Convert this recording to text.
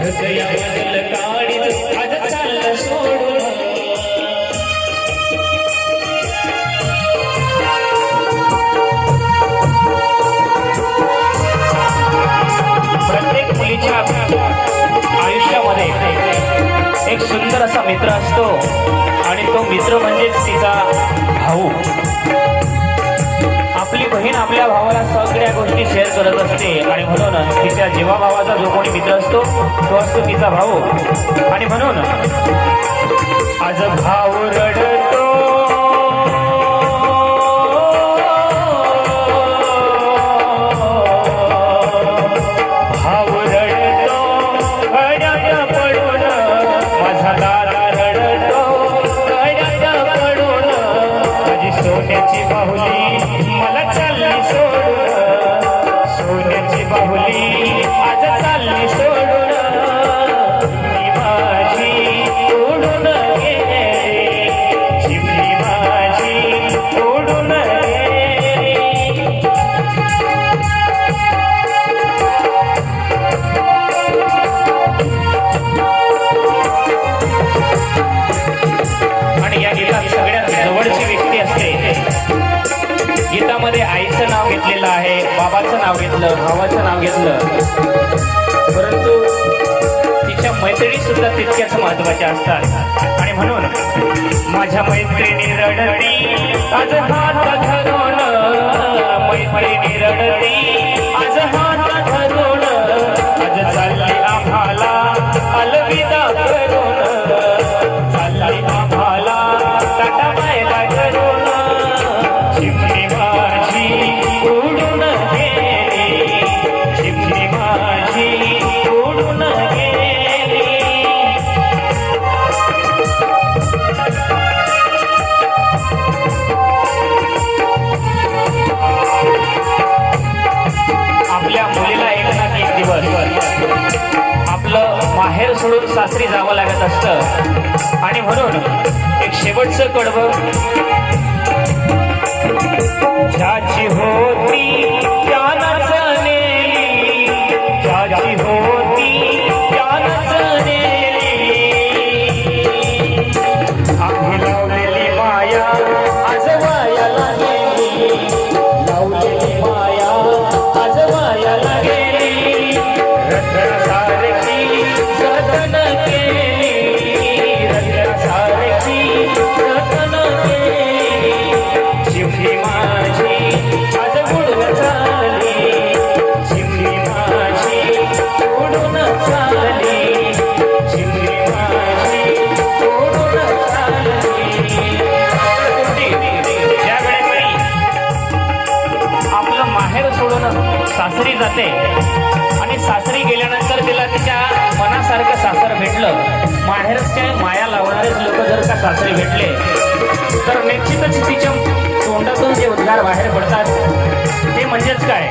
हृदयामधलं काळीज आज चाललं सोडून प्रत्येक मुलीच्या आयुष्यामध्ये एक सुंदर असा मित्र असतो. आणि तो मित्र म्हणजेच तिचा भाऊ. बहीण आपल्या भावाला सगळ्या गोष्टी शेअर करत असते आणि म्हणून तिच्या जेव्हा भावाचा जो कोणी मित्र असतो तो असतो तिचा भाऊ. आणि म्हणून आज भाऊ रडतो त्यामध्ये आईचं नाव घेतलेलं आहे बाबाचं नाव घेतलं भावाचं नाव घेतलं. परंतु तिच्या मैत्रिणी सुद्धा तितक्याच महत्त्वाच्या असतात. आणि म्हणून माझ्या मैत्रिणी रडली आज हात धरून मैत्रिणी रडली जावं लागत असतं. आणि म्हणून एक शेवटचं कडवं जाते. आणि सासरी गेल्यानंतर तिला तिच्या मनासारखं सासर भेटलं. माहेरचे माया लावणारेच लोक जर का सासरी भेटले तर निश्चितच तिच्या तोंडातून जे उद्गार बाहेर पडतात ते म्हणजेच काय?